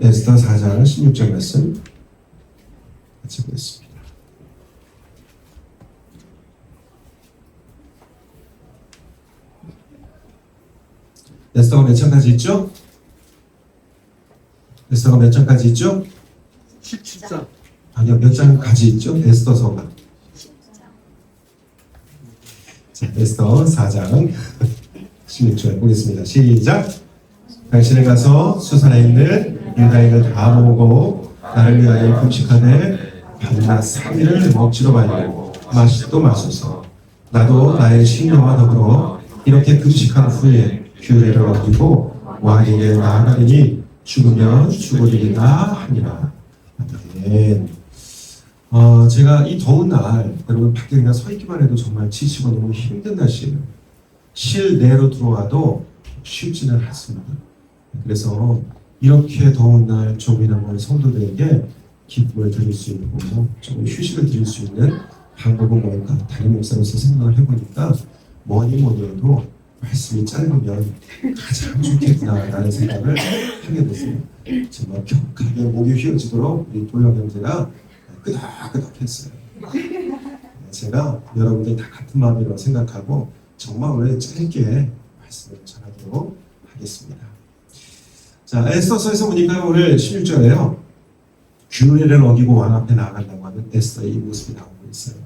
에스더 4장 16절 말씀 같이 보겠습니다. 에스더가 몇 장까지 있죠? 에스더가 몇 장까지 있죠? 17장. 아니요, 몇 장까지 있죠? 에스더서가. 자, 에스더 4장 16절 보겠습니다. 시작. 당신은 가서 수산에 있는 유다인을 다 모으고 나를 위하여 금식하되 밤낮 3일을 먹지도 말고 마시도 마소서. 나도 나의 신령과 더불어 이렇게 금식한 후에 규례를 어기고 왕에게 나아가리니 죽으면 죽으리이다 하니라. 아멘. 어, 제가 이 더운 날 여러분 밖에 그냥 서 있기만 해도 정말 지치고 너무 힘든 날씨예요. 실내로 들어와도 쉽지는 않습니다. 그래서 이렇게 더운 날 모인 성도들에게 기쁨을 드릴 수 있고 좀 휴식을 드릴 수 있는 방법은 뭔가 다른 목사로서 생각을 해보니까 뭐니 뭐니 해도 말씀이 짧으면 가장 좋겠구나라는 생각을 하게 됐어요. 정말 격하게 목이 휘어지도록 우리 도영 형제가 끄덕끄덕 했어요. 제가 여러분들 다 같은 마음이라고 생각하고 정말 오늘 짧게 말씀을 전하도록 하겠습니다. 자, 에스더서에서 보니까 오늘 16절에요. 규례를 어기고 왕 앞에 나아간다고 하는 에스더의 이 모습이 나오고 있어요.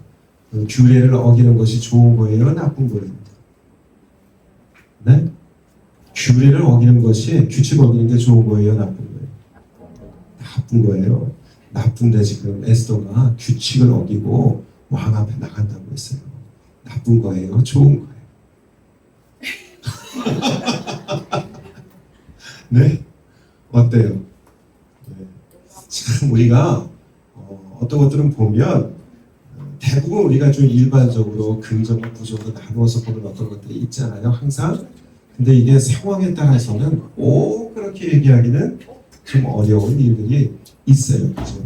그 규례를 어기는 것이 좋은 거예요? 나쁜 거예요? 네? 규례를 어기는 것이 규칙 어기는 게 좋은 거예요? 나쁜 거예요? 나쁜 거예요. 나쁜데 지금 에스더가 규칙을 어기고 왕 앞에 나간다고 했어요. 나쁜 거예요? 좋은 거예요? 네? 어때요? 네. 참 우리가 어, 어떤 것들은 보면 어, 대부분 우리가 좀 일반적으로 긍정과 부정으로 나누어서 보는 어떤 것들이 있잖아요. 항상. 근데 이게 상황에 따라서는 꼭 그렇게 얘기하기는 좀 어려운 일들이 있어요. 그죠?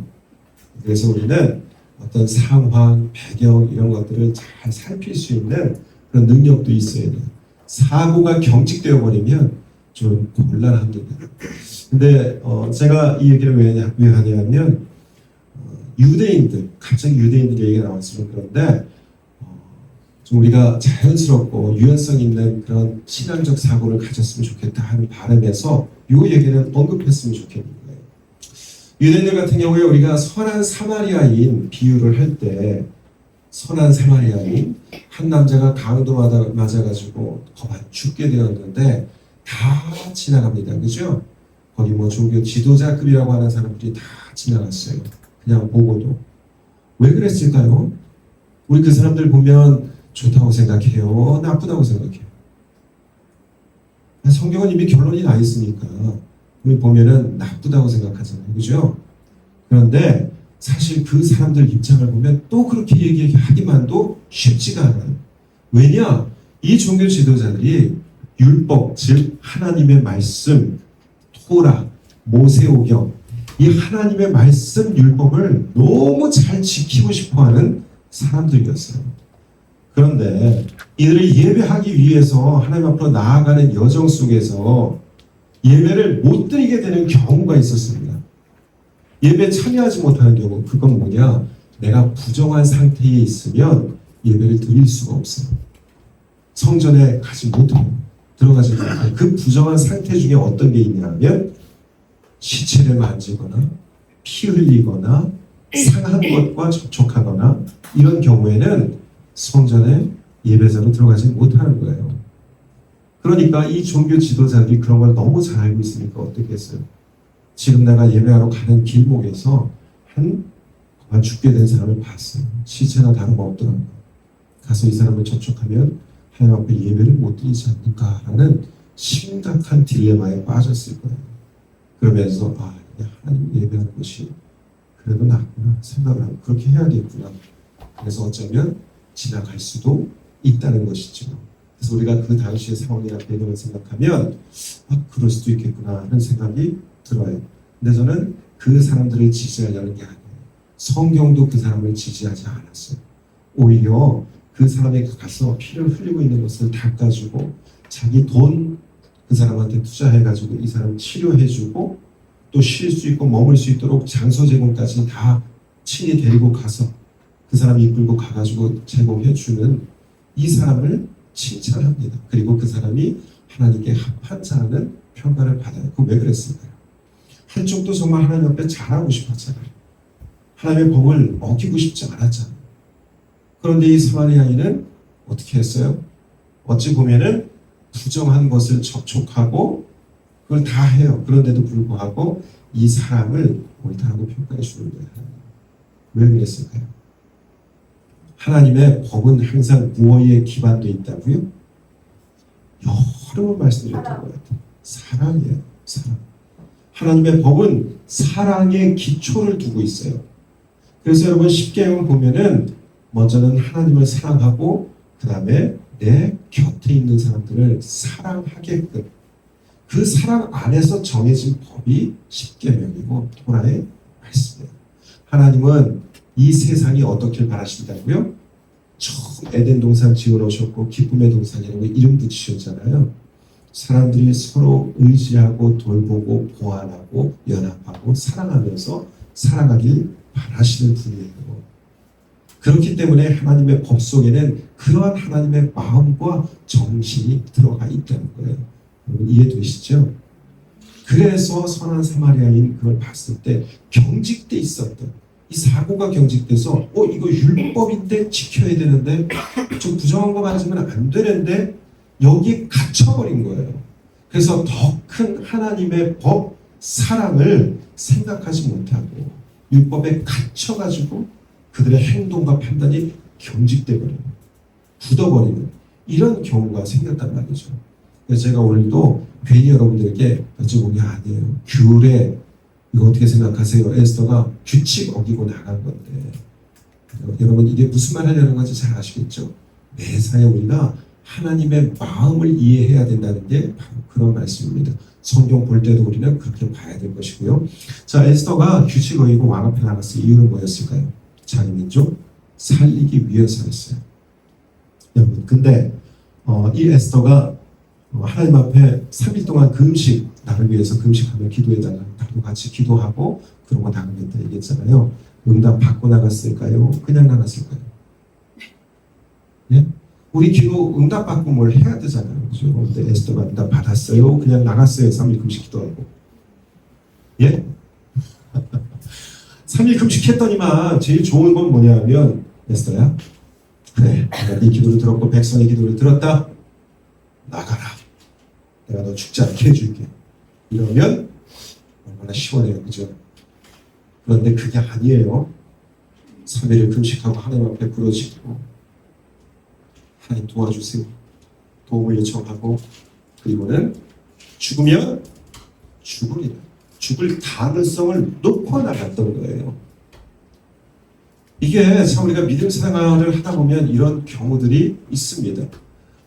그래서 우리는 어떤 상황, 배경 이런 것들을 잘 살필 수 있는 그런 능력도 있어야 돼요. 사고가 경직되어 버리면 좀 곤란합니다. 근데 어, 제가 이 얘기를 왜, 하- 왜 하냐면 어, 유대인들, 갑자기 유대인들 얘기가 나왔으면 그런데 어, 좀 우리가 자연스럽고 유연성 있는 그런 신앙적 사고를 가졌으면 좋겠다 하는 바람에서 이 얘기는 언급했으면 좋겠는 거예요. 유대인들 같은 경우에 우리가 선한 사마리아인 비유를 할때 선한 사마리아인 한 남자가 강도 맞아, 맞아가지고 거반 죽게 되었는데 다 지나갑니다. 그죠? 거기 뭐 종교 지도자급이라고 하는 사람들이 다 지나갔어요. 그냥 보고도. 왜 그랬을까요? 우리 그 사람들 보면 좋다고 생각해요? 나쁘다고 생각해요? 성경은 이미 결론이 나 있으니까 우리 보면은 나쁘다고 생각하잖아요. 그죠? 그런데 사실 그 사람들 입장을 보면 또 그렇게 얘기하기만도 쉽지가 않아요. 왜냐? 이 종교 지도자들이 율법, 즉 하나님의 말씀, 토라, 모세오경 이 하나님의 말씀 율법을 너무 잘 지키고 싶어하는 사람들이었어요. 그런데 이들을 예배하기 위해서 하나님 앞으로 나아가는 여정 속에서 예배를 못 드리게 되는 경우가 있었습니다. 예배 참여하지 못하는 경우 그건 뭐냐? 내가 부정한 상태에 있으면 예배를 드릴 수가 없어요. 성전에 가지 못해요. 들어가지 못해요. 그 부정한 상태 중에 어떤 게 있냐면 시체를 만지거나 피 흘리거나 상한 것과 접촉하거나 이런 경우에는 성전에 예배자로 들어가지 못하는 거예요. 그러니까 이 종교 지도자들이 그런 걸 너무 잘 알고 있으니까 어떻게 했어요? 지금 내가 예배하러 가는 길목에서 한 죽게 된 사람을 봤어요. 시체나 다름없더라고요. 가서 이 사람을 접촉하면 하나님 앞에 예배를 못 드리지 않을까라는 심각한 딜레마에 빠졌을 거예요. 그러면서 아, 이게 하나님 예배하는 것이 그래도 낫구나 생각을 하고 그렇게 해야겠구나. 그래서 어쩌면 지나갈 수도 있다는 것이죠. 그래서 우리가 그 당시의 상황이나 배경을 생각하면 아, 그럴 수도 있겠구나 하는 생각이 들어요. 근데 저는 그 사람들을 지지하려는 게 아니에요. 성경도 그 사람을 지지하지 않았어요. 오히려 그 사람에게 가서 피를 흘리고 있는 것을 닦아주고 자기 돈 그 사람한테 투자해가지고 이 사람 치료해주고 또 쉴 수 있고 머물 수 있도록 장소 제공까지 다 친히 데리고 가서 그 사람이 이끌고 가가지고 제공해 주는 이 사람을 칭찬합니다. 그리고 그 사람이 하나님께 합한 자라는 평가를 받아요. 그 왜 그랬을까요? 한쪽도 정말 하나님 앞에 잘하고 싶었잖아요. 하나님의 법을 어기고 싶지 않았잖아요. 그런데 이 사마리아인은 어떻게 했어요? 어찌 보면은 부정한 것을 접촉하고 그걸 다 해요. 그런데도 불구하고 이 사람을 옳다라고 평가해 주는 거예요. 왜 그랬을까요? 하나님의 법은 항상 무엇에 기반돼 있다고요? 여러 번 말씀드렸던 것 같아요. 사랑이에요. 사랑. 하나님의 법은 사랑의 기초를 두고 있어요. 그래서 여러분 십계명 보면은 먼저는 하나님을 사랑하고 그 다음에 내 곁에 있는 사람들을 사랑하게끔 그 사랑 안에서 정해진 법이 십계명이고 토라의 말씀이에요. 하나님은 이 세상이 어떻게 바라신다고요? 처음 에덴 동산 지어놓으셨고 기쁨의 동산이라고 이름 붙이셨잖아요. 사람들이 서로 의지하고 돌보고 보완하고 연합하고 사랑하면서 살아가길 바라시는 분이에요. 그렇기 때문에 하나님의 법 속에는 그러한 하나님의 마음과 정신이 들어가 있다는 거예요. 이해되시죠? 그래서 선한 사마리아인 그걸 봤을 때 경직돼 있었던 이 사고가 경직돼서 어 이거 율법인데 지켜야 되는데 좀 부정한 거 맞으면 안 되는데 여기에 갇혀버린 거예요. 그래서 더 큰 하나님의 법 사랑을 생각하지 못하고 율법에 갇혀가지고 그들의 행동과 판단이 경직돼 버리는 굳어버리는 이런 경우가 생겼단 말이죠. 그래서 제가 오늘도 괜히 여러분들에게 여쭤본 게 아니에요. 규례 이거 어떻게 생각하세요? 에스더가 규칙 어기고 나간 건데 여러분 이게 무슨 말 하려는 건지 잘 아시겠죠? 매사에 우리가 하나님의 마음을 이해해야 된다는 게 바로 그런 말씀입니다. 성경 볼 때도 우리는 그렇게 봐야 될 것이고요. 자, 에스더가 규칙 어기고 왕 앞에 나갔을 이유는 뭐였을까요? 자기 민족 살리기 위해서였어요. 여러분, 근데 어, 이 에스더가 어, 하나님 앞에 3일 동안 금식 나를 위해서 금식하며 기도해달라. 나도 같이 기도하고 그런 거 나가겠다 얘기했잖아요. 응답 받고 나갔을까요? 그냥 나갔을까요? 예? 우리 기도 응답 받고 뭘 해야 되잖아요. 그죠? 근데 에스더가 응답 받았어요. 그냥 나갔어요. 3일 금식 기도하고. 예? 3일 금식했더니만 제일 좋은 건 뭐냐면 에스더야. 그래. 내가 네 기도를 들었고 백성의 기도를 들었다. 나가라. 내가 너 죽지 않게 해줄게. 이러면 얼마나 시원해요. 그죠? 그런데 그게 아니에요. 3일을 금식하고 하나님 앞에 부러지고 하나님 도와주세요. 도움을 요청하고 그리고는 죽으면 죽으리라. 죽을 가능성을 놓고 나갔던 거예요. 이게 참 우리가 믿음 생활을 하다 보면 이런 경우들이 있습니다.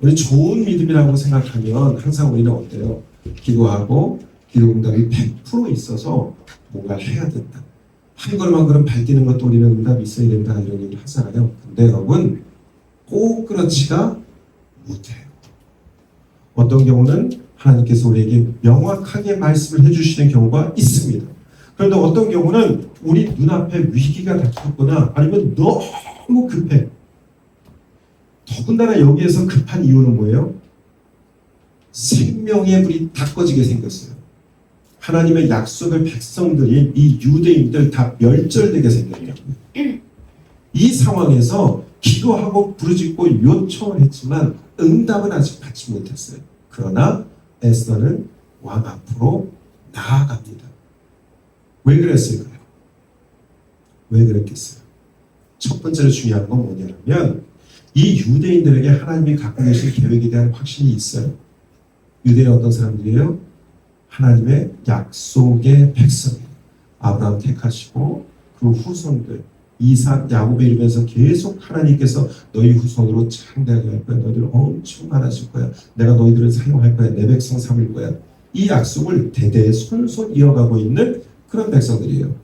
우리 좋은 믿음이라고 생각하면 항상 우리는 어때요? 기도하고 기도 응답이 100% 있어서 뭔가를 해야 된다. 한 걸만 그럼 발디는 것도 우리는 응답이 있어야 된다 이런 얘기를 하잖아요. 근데 여러분 꼭 그렇지가 못해요. 어떤 경우는 하나님께서 우리에게 명확하게 말씀을 해주시는 경우가 있습니다. 그런데 어떤 경우는 우리 눈앞에 위기가 닥쳤거나 아니면 너무 급해. 더군다나 여기에서 급한 이유는 뭐예요? 생명의 불이 다 꺼지게 생겼어요. 하나님의 약속의 백성들이 이 유대인들 다 멸절되게 생겼냐고요. 이 상황에서 기도하고 부르짖고 요청을 했지만 응답은 아직 받지 못했어요. 그러나 에스더는 왕 앞으로 나아갑니다. 왜 그랬을까요? 왜 그랬겠어요? 첫 번째로 중요한 건 뭐냐면 이 유대인들에게 하나님이 갖고 계신 계획에 대한 확신이 있어요. 유대인 어떤 사람들이에요? 하나님의 약속의 백성이에요. 아브라함 택하시고 그 후손들 이삭, 야곱을 이루면서 계속 하나님께서 너희 후손으로 창대하게 할 거야. 너희들 엄청 많아질 거야. 내가 너희들을 사용할 거야. 내 백성 삼을 거야. 이 약속을 대대 손손 이어가고 있는 그런 백성들이에요.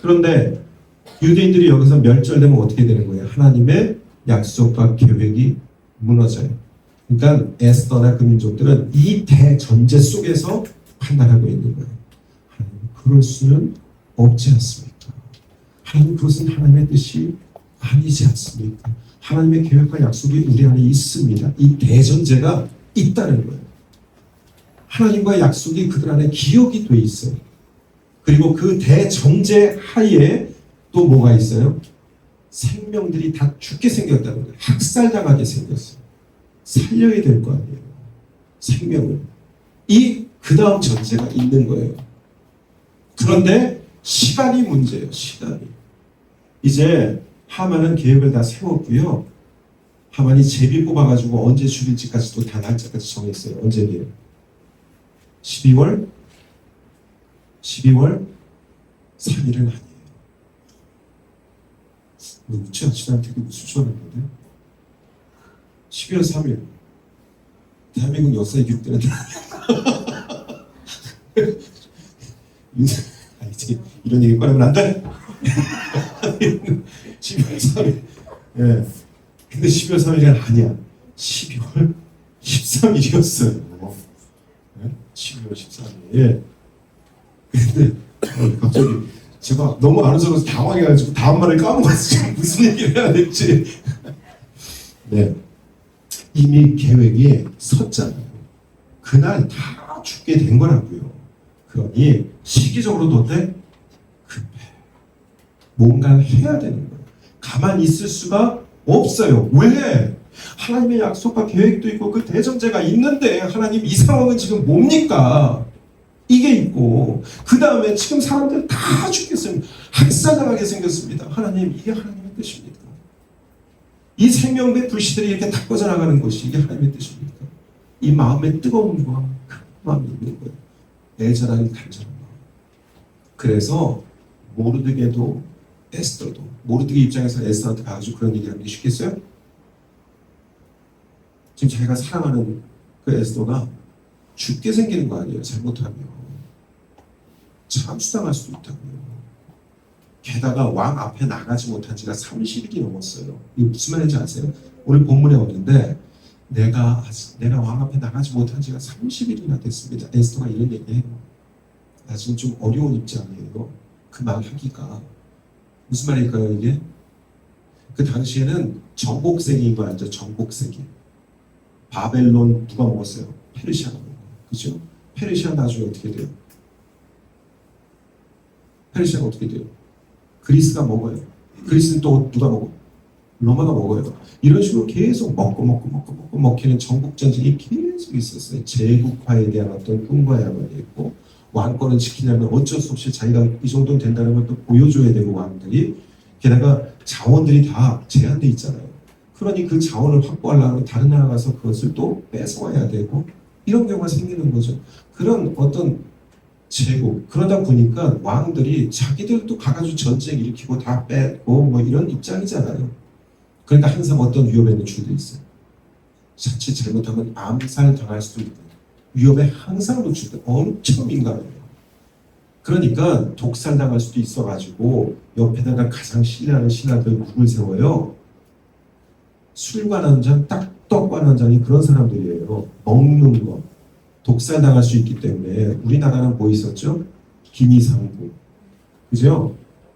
그런데 유대인들이 여기서 멸절되면 어떻게 되는 거예요? 하나님의 약속과 계획이 무너져요. 그러니까 에스더나 그 민족들은 이 대전제 속에서 판단하고 있는 거예요. 그럴 수는 없지 않습니까? 하나님 그것은 하나님의 뜻이 아니지 않습니까? 하나님의 계획과 약속이 우리 안에 있습니다. 이 대전제가 있다는 거예요. 하나님과 약속이 그들 안에 기억이 돼 있어요. 그리고 그 대전제 하에 또 뭐가 있어요? 생명들이 다 죽게 생겼다는 거예요. 학살당하게 생겼어요. 살려야 될 거 아니에요. 생명을. 이 그 다음 전제가 있는 거예요. 그런데 시간이 문제예요. 시간이. 이제 하만은 계획을 다 세웠고요. 하만이 제비 뽑아가지고 언제 죽일지까지도 다 날짜까지 정했어요. 언제예요? 12월 12월 3일은 아니에요. 웃지 않지만 되게 수수하는데 12월 3일 대한민국 역사에 기록되는 이런 얘기 꺼내면 안 돼. 12월 3일. 예. 근데 12월 3일이 아니야. 12월 13일이었어요. 예? 12월 13일. 예. 근데 어, 갑자기 제가 너무 척해서 당황해가지고 다음 말을 까먹었어. 지금 무슨 얘기를 해야 될지. 네. 이미 계획이 섰잖아요. 그날 다 죽게 된 거라고요. 그러니 시기적으로도 어때? 급해. 뭔가를 해야 되는 거예요. 가만히 있을 수가 없어요. 왜? 하나님의 약속과 계획도 있고 그 대전제가 있는데 하나님 이 상황은 지금 뭡니까? 이게 있고 그 다음에 지금 사람들 다 죽겠습니다. 학살당하게 생겼습니다. 하나님 이게 하나님의 뜻입니까? 이 생명의 불씨들이 이렇게 다 꺼져나가는 것이 이게 하나님의 뜻입니까? 이 마음의 뜨거움과 큰 마음이 있는 거예요. 애절하게 간절한 마음. 그래서 모르드게도 에스더도 모르드게 입장에서 에스더한테 가가지고 그런 얘기하는 게 쉽겠어요? 지금 자기가 사랑하는 그 에스더가 죽게 생기는 거 아니에요? 잘못하면 참수당할 수도 있다고요. 게다가 왕 앞에 나가지 못한 지가 30일이 넘었어요. 이거 무슨 말인지 아세요? 오늘 본문에 오는데 내가 내가 왕 앞에 나가지 못한 지가 30일이나 됐습니다. 에스더가 이런 얘기해요. 나 지금 좀 어려운 입장이에요. 그 말 하기가 무슨 말일까요 이게? 그 당시에는 정복색인 거 알죠? 정복색이 바벨론 누가 먹었어요? 페르시아가 먹어요. 그죠? 페르시아 나중에 어떻게 돼요? 페르시아가 어떻게 돼요? 그리스가 먹어요. 그리스는 또 누가 먹어? 로마가 먹어요. 이런 식으로 계속 먹고 먹고 먹고 먹고 먹히는 전국 전쟁이 계속 있었어요. 제국화에 대한 어떤 꿈과 야망이 있고 왕권을 지키려면 어쩔 수 없이 자기가 이 정도는 된다는 걸 또 보여줘야 되고 왕들이 게다가 자원들이 다 제한돼 있잖아요. 그러니 그 자원을 확보하려면 다른 나라 가서 그것을 또 뺏어와야 되고 이런 경우가 생기는 거죠. 그런 어떤 제국 그러다 보니까 왕들이 자기들도 가가지고 전쟁 일으키고 다 빼고 뭐 이런 입장이잖아요. 그러니까 항상 어떤 위험에 노출돼 있어요. 자칫 잘못하면 암살 당할 수도 있고 위험에 항상 노출돼 엄청 민감해요. 그러니까 독살 당할 수도 있어가지고 옆에다가 가장 신뢰하는 신하들 누굴 세워요? 술관 한 잔, 딱 떡관 한 잔이 그런 사람들이에요. 먹는 거. 독살 당할 수 있기 때문에 우리나라는 뭐 있었죠? 기미상부. 그죠?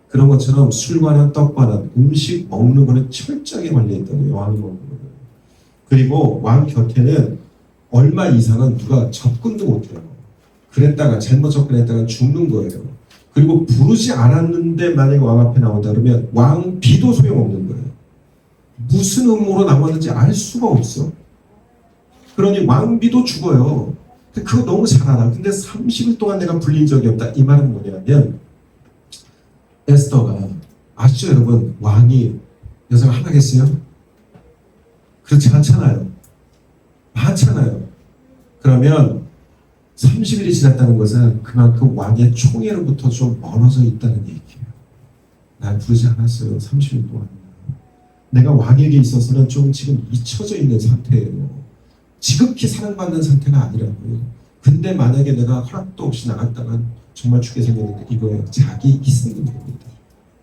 그런 것처럼 술관한 떡관한 음식 먹는 거는 철저하게 거예요. 왕이 먹는 거는. 그리고 왕 곁에는 얼마 이상은 누가 접근도 못해요. 그랬다가 잘못 접근했다가 죽는 거예요. 그리고 부르지 않았는데 만약에 왕 앞에 나온다 그러면 왕 비도 소용없는 거예요. 무슨 음모로 나왔는지 알 수가 없어. 그러니 왕비도 죽어요. 근데 그거 너무 잘 알아. 근데 30일 동안 내가 불린 적이 없다. 이 말은 뭐냐면 에스더가 아시죠 여러분? 왕이 여자가 하나겠어요? 그렇지 않잖아요. 많잖아요. 그러면 30일이 지났다는 것은 그만큼 왕의 총애로부터 좀 멀어져 있다는 얘기예요. 날 부르지 않았어요. 30일 동안. 내가 왕에게 있어서는 좀 지금 잊혀져 있는 상태예요. 지극히 사랑받는 상태가 아니라고요. 근데 만약에 내가 허락도 없이 나갔다간 정말 죽게 생겼는데 이거예요. 자기 희생인 겁니다.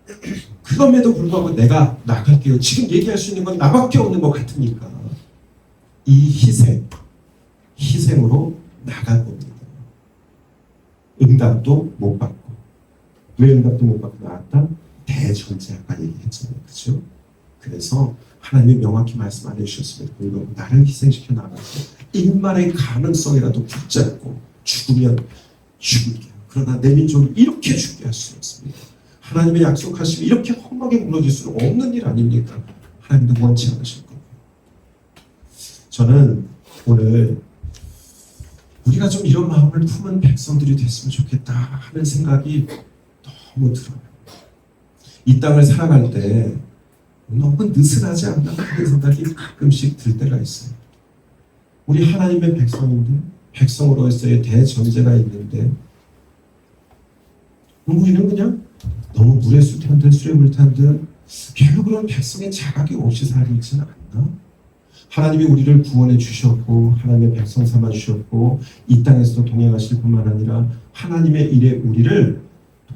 그럼에도 불구하고 내가 나갈게요. 지금 얘기할 수 있는 건 나밖에 없는 것 같으니까 이 희생, 희생으로 나간 겁니다. 응답도 못 받고 왜 응답도 못 받고 나왔다? 대전제 아까 얘기했잖아요. 그죠? 그래서 하나님이 명확히 말씀 안 해주셨습니다. 그리고 나를 희생시켜 나가서 일말의 가능성이라도 붙잡고 죽으면 죽을게요. 그러나 내 민족을 이렇게 죽게 할 수는 없습니다. 하나님의 약속하심이 이렇게 험하게 무너질 수는 없는 일 아닙니까? 하나님도 원치 않으실 거예요. 저는 오늘 우리가 좀 이런 마음을 품은 백성들이 됐으면 좋겠다 하는 생각이 너무 들어요. 이 땅을 살아갈 때 너무 느슨하지 않나 하는 생각이 가끔씩 들 때가 있어요. 우리 하나님의 백성인데 백성으로서의 대전제가 있는데 우리는 그냥 너무 물에 sul탄 듯 술에 불탄 듯 별로 그런 백성의 자각이 없이 살고 있지는 않나? 하나님이 우리를 구원해 주셨고 하나님의 백성 삼아 주셨고 이 땅에서도 동행하실 뿐만 아니라 하나님의 일에 우리를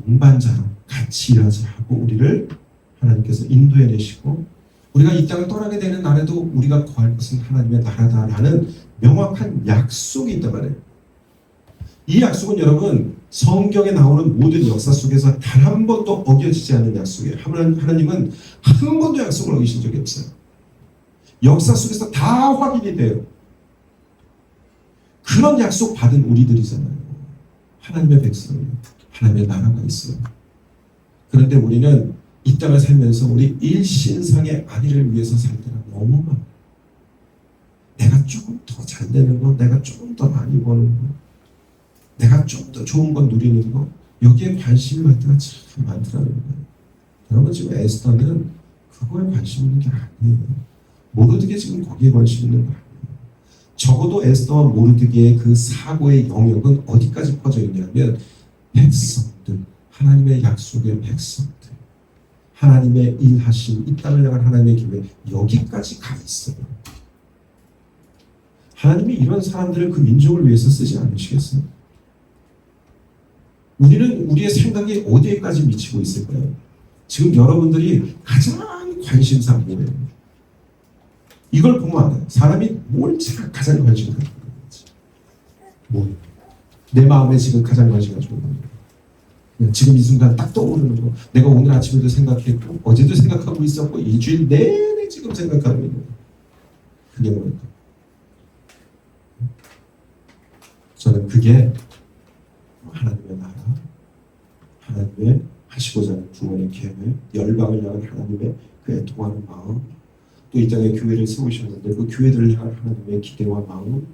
동반자로 같이 일하자 하고 우리를 하나님께서 인도해 내시고 우리가 이 땅을 떠나게 되는 날에도 우리가 거할 것은 하나님의 나라다라는 명확한 약속이 있단 말이에요. 이 약속은 여러분 성경에 나오는 모든 역사 속에서 단 한 번도 어겨지지 않는 약속이에요. 하나님- 하나님은 한 번도 약속을 어기신 적이 없어요. 역사 속에서 다 확인이 돼요. 그런 약속 받은 우리들이잖아요. 하나님의 백성이 하나님의 나라가 있어요. 그런데 우리는 이 땅을 살면서 우리 일신상의 아니를 위해서 살 때가 너무 많아. 내가 조금 더 잘 되는 거, 내가 조금 더 많이 버는 거, 내가 좀 더 좋은 건 누리는 거, 여기에 관심이 갈 때가 참 많더라고요. 여러분 지금 에스더는 그거에 관심 있는 게 아니에요. 모르드게 지금 거기에 관심 있는 거 아니에요. 적어도 에스더와 모르드게의 그 사고의 영역은 어디까지 퍼져 있냐면 백성들, 하나님의 약속의 백성들, 하나님의 일하신 이 땅을 향한 하나님의 기회 여기까지 가 있어요. 하나님이 이런 사람들을 그 민족을 위해서 쓰지 않으시겠어요? 우리는 우리의 생각이 어디에까지 미치고 있을까요? 지금 여러분들이 가장 관심사 뭐예요? 이걸 보면 알아요. 사람이 뭘 자- 가장 관심 갖고 있는지. 뭐예요? 내 마음에 지금 가장 관심 가지고 지금 이 순간 딱 떠오르는 거. 내가 오늘 아침에도 생각했고, 어제도 생각하고 있었고, 일주일 내내 지금 생각하고 있는 거. 그게 뭘까? 저는 그게 하나님의 나라, 하나님의 하시고자 하는 구원의 계획, 열방을 향한 하나님의 그 애통하는 마음, 또 이 땅에 교회를 세우셨는데 그 교회들을 향한 하나님의 기대와 마음,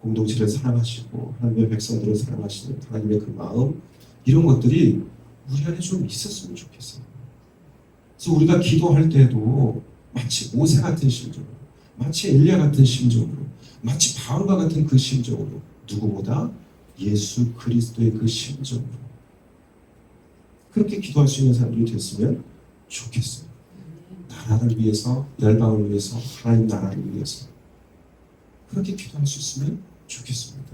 공동체를 사랑하시고 하나님의 백성들을 사랑하시는 하나님의 그 마음, 이런 것들이 우리 안에 좀 있었으면 좋겠어요. 그래서 우리가 기도할 때도 마치 모세 같은 심정으로, 마치 엘리야 같은 심정으로, 마치 바울과 같은 그 심정으로 누구보다 예수 그리스도의 그 심정으로 그렇게 기도할 수 있는 사람들이 됐으면 좋겠어요. 나라를 위해서, 열방을 위해서, 하나님 나라를 위해서 그렇게 기도할 수 있으면 좋겠습니다.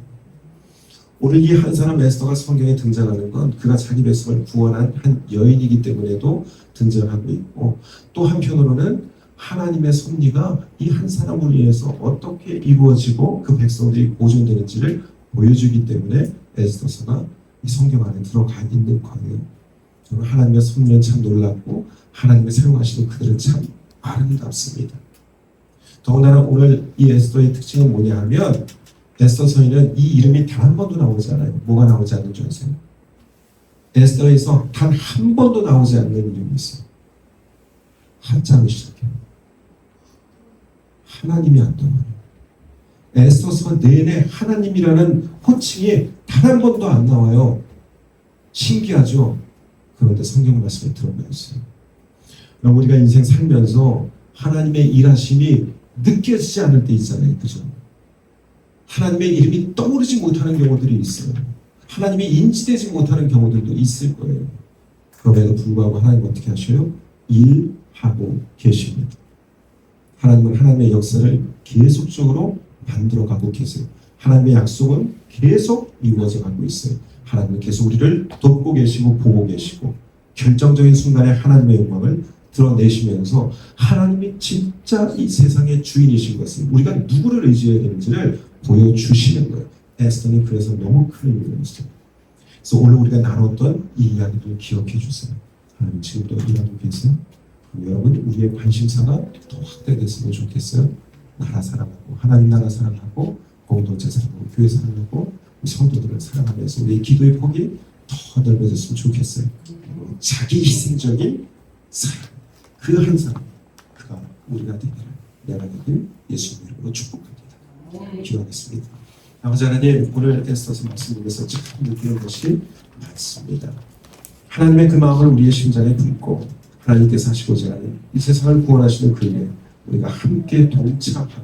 오늘 이 한 사람 에스더가 성경에 등장하는 건 그가 자기 백성을 구원한 한 여인이기 때문에도 등장하고 있고 또 한편으로는 하나님의 섭리가 이 한 사람을 위해서 어떻게 이루어지고 그 백성들이 보존되는지를 보여주기 때문에 에스더서가 이 성경 안에 들어가 있는 거예요. 하나님의 섭리는 참 놀랍고 하나님의 사용하시는 그들은 참 아름답습니다. 더군다나 오늘 이 에스더의 특징은 뭐냐 하면 에스더 서인은 이 이름이 단 한 번도 나오지 않아요. 뭐가 나오지 않는 줄 아세요? 에스더에서 단 한 번도 나오지 않는 이름이 있어요. 한자로 시작해요. 하나님이 안 나와요. 에스더서 내내 하나님이라는 호칭이 단 한 번도 안 나와요. 신기하죠? 그런데 성경 말씀에 들어가 있어요. 우리가 인생 살면서 하나님의 일하심이 느껴지지 않을 때 있잖아요. 그죠? 하나님의 이름이 떠오르지 못하는 경우들이 있어요. 하나님이 인지되지 못하는 경우들도 있을 거예요. 그럼에도 불구하고 하나님 어떻게 하셔요? 일하고 계십니다. 하나님은 하나님의 역사를 계속적으로 만들어가고 계세요. 하나님의 약속은 계속 이루어져 가고 있어요. 하나님은 계속 우리를 돕고 계시고 보고 계시고 결정적인 순간에 하나님의 영광을 드러내시면서 하나님이 진짜 이 세상의 주인이신 것을 우리가 누구를 의지해야 되는지를 보여주시는 거예요. 에스더는 그래서 너무 큰 의미가 있어요. 그래서 오늘 우리가 나눴던 이 이야기를 기억해 주세요. 하나님 지금도 일하고 계세요. 여러분 우리의 관심사가 더 확대됐으면 좋겠어요. 나라 사랑하고 하나님 나라 사랑하고 공동체 사랑하고 교회 사랑하고 우리 성도들을 사랑하면서 우리의 기도의 폭이 더 넓어졌으면 좋겠어요. 자기 희생적인 사랑 그 한 사람 그가 우리가 되기를 내가 되길 예수님 이름으로 축복합니다. 기도하겠습니다. 아버지 하나님 오늘 에스더서 말씀드려서 참 느끼는 것이 많습니다. 하나님의 그 마음을 우리의 심장에 품고 하나님께서 하시고자 하는 이 세상을 구원하시는 그 일에 우리가 함께 동참하고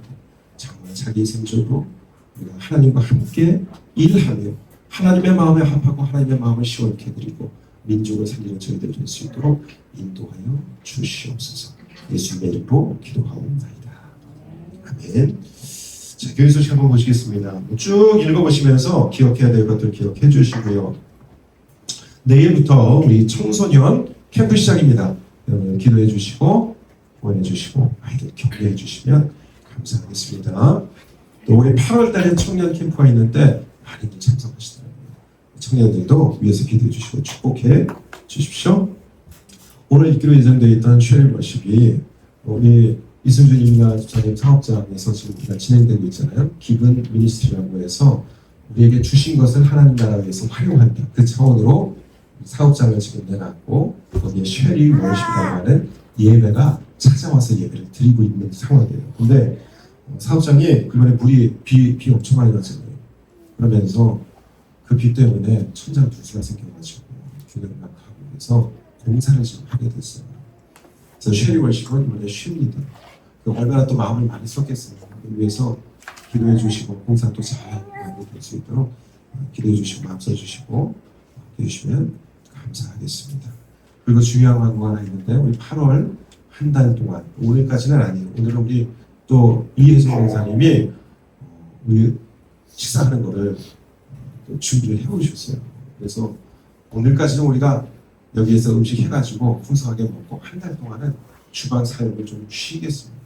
정말 자기 생적으로 우리가 하나님과 함께 일하며 하나님의 마음에 합하고 하나님의 마음을 시원케 해드리고 민족을 살리는 저희들 될수 있도록 인도하여 주시옵소서 예수님의 이름으로 기도하옵나이다. 아멘. 자, 교회 소식 한번 보시겠습니다. 쭉 읽어보시면서 기억해야 될 것들 기억해 주시고요. 내일부터 우리 청소년 캠프 시작입니다. 여러분 기도해 주시고 후원해 주시고 아이들 격려해 주시면 감사하겠습니다. 또 우리 8월 달에 청년 캠프가 있는데 많이들 참석하시더라고요. 청년들도 위에서 기도해 주시고 축복해 주십시오. 오늘 있기로 예정되어 있던 쉐리 워십이 우리 임나 집사님 사업장에서 지금 진행되고 있잖아요. 기분 미니스트리라고 해서 우리에게 주신 것을 하나님 나라 위해서 활용한다. 그 차원으로 사업장을 지금 내놨고 거기에 쉐리 워십이라고 하는 예배가 찾아와서 예배를 드리고 있는 상황이에요. 근데 어, 사업장이 그번에 물이 비, 비 엄청 많이 왔잖아요. 그러면서 그 비 때문에 천장 두수가 생겨가지고 균형을 하고 해서 공사를 지금 하게 됐어요. 그래서 쉐리 월십은 이번에 쉽니다. 그 얼마나 또 마음을 많이 썼겠어요. 위해서 기도해 주시고 공사도 잘 마무리될 수 있도록 어, 기도해 주시고 마음 써주시고 해주시면 감사하겠습니다. 그리고 중요한 거 하나 있는데 우리 8월 한 달 동안 오늘까지는 아니에요. 오늘은 우리 또 이혜성 원사님이 어, 우리 식사하는 거를 또 준비를 해오셨어요. 그래서 오늘까지는 우리가 여기에서 음식 해가지고 풍성하게 먹고 한 달 동안은 주방 사역을 좀 쉬겠습니다.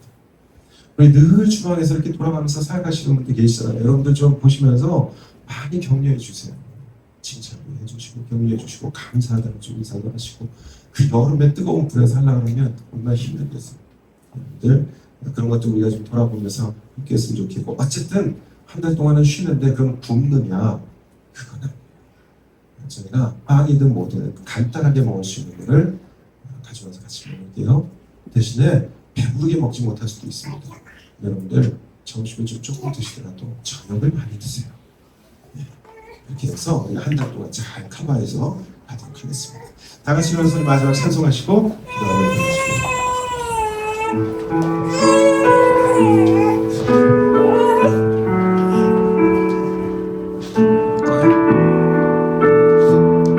우리 늘 주방에서 이렇게 돌아가면서 살가시는 분들 계시잖아요. 여러분들 좀 보시면서 많이 격려해 주세요. 칭찬도 해주시고 격려해 주시고 감사하다는 좀 인사도 하시고 그 여름에 뜨거운 불에 살라 그러면 얼마나 힘들겠어요. 그런 것도 우리가 좀 돌아보면서 함께 했으면 좋겠고 어쨌든 한 달 동안은 쉬는데 그럼 굶느냐 아니에요. 저희가 빵이든 뭐든 간단하게 먹을 수 있는 거를 가져와서 같이 먹을게요. 대신에 배부르게 먹지 못할 수도 있습니다. 여러분들 점심을 좀 조금 드시더라도 저녁을 많이 드세요. 네. 이렇게 해서 한달 동안 잘 커버해서 가도록 하겠습니다. 다 같이 일어나서 마지막 찬송하시고 기도하겠습니다.